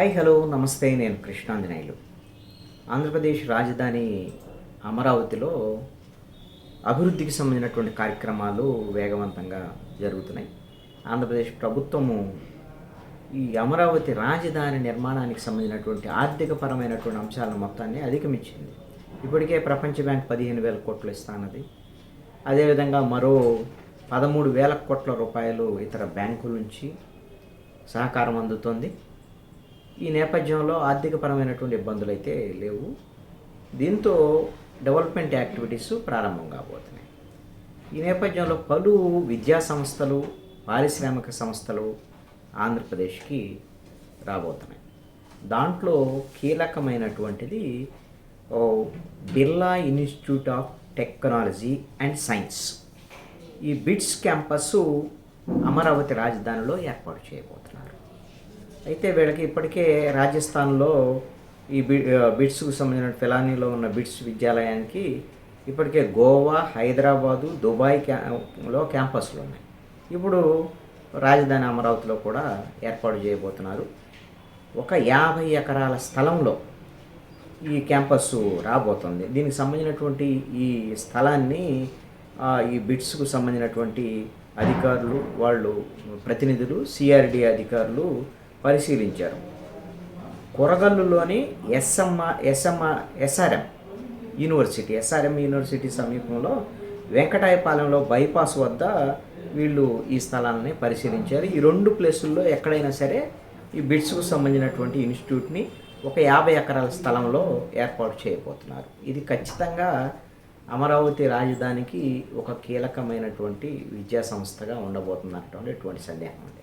Hi hello నమస్తే నేను కృష్ణాంజనేయులు. ఆంధ్రప్రదేశ్ రాజధాని అమరావతిలో అభివృద్ధికి సంబంధించినటువంటి కార్యక్రమాలు వేగవంతంగా జరుగుతున్నాయి. ఆంధ్రప్రదేశ్ ప్రభుత్వము ఈ అమరావతి రాజధాని నిర్మాణానికి సంబంధించినటువంటి ఆర్థికపరమైనటువంటి అంశాలను మొత్తాన్ని అధిగమించింది. ఇప్పటికే ప్రపంచ బ్యాంక్ పదిహేను వేల కోట్లు ఇస్తానది అదేవిధంగా మరో పదమూడు వేల కోట్ల రూపాయలు ఇతర బ్యాంకుల నుంచి సహకారం అందుతోంది. ఈ నేపథ్యంలో ఆర్థికపరమైనటువంటి ఇబ్బందులు అయితే లేవు. దీంతో డెవలప్మెంట్ యాక్టివిటీస్ ప్రారంభం కాబోతున్నాయి. ఈ నేపథ్యంలో పలు విద్యా సంస్థలు పారిశ్రామిక సంస్థలు ఆంధ్రప్రదేశ్కి రాబోతున్నాయి. దాంట్లో కీలకమైనటువంటిది ఓ Birla institute of technology and science. ఈ బిట్స్ క్యాంపస్ అమరావతి రాజధానిలో ఏర్పాటు చేయబోతున్నారు. అయితే వీళ్ళకి ఇప్పటికే రాజస్థాన్లో ఈ బి బిట్స్కు సంబంధించిన ఫిలానీలో ఉన్న బిట్స్ విద్యాలయానికి ఇప్పటికే గోవా హైదరాబాదు దుబాయ్ క్యాంలో క్యాంపస్లు ఉన్నాయి. ఇప్పుడు రాజధాని అమరావతిలో కూడా ఏర్పాటు చేయబోతున్నారు. ఒక యాభై ఎకరాల స్థలంలో ఈ క్యాంపస్ రాబోతుంది. దీనికి సంబంధించినటువంటి ఈ స్థలాన్ని ఈ బిట్స్కు సంబంధించినటువంటి అధికారులు వాళ్ళు ప్రతినిధులు సిఆర్డి అధికారులు పరిశీలించారు. కొరగల్లులోని ఎస్ఎంఆ ఎస్ఎంఆ ఎస్ఆర్ఎం యూనివర్సిటీ ఎస్ఆర్ఎం యూనివర్సిటీ సమీపంలో వెంకటాయపాలెంలో బైపాస్ వద్ద వీళ్ళు ఈ స్థలాలని పరిశీలించారు. ఈ రెండు ప్లేసుల్లో ఎక్కడైనా సరే ఈ బిట్స్కు సంబంధించినటువంటి ఇన్స్టిట్యూట్ని ఒక యాభై ఎకరాల స్థలంలో ఏర్పాటు చేయబోతున్నారు. ఇది ఖచ్చితంగా అమరావతి రాజధానికి ఒక కీలకమైనటువంటి విద్యా సంస్థగా ఉండబోతున్నటువంటి ఎటువంటి సందేహం ఉంది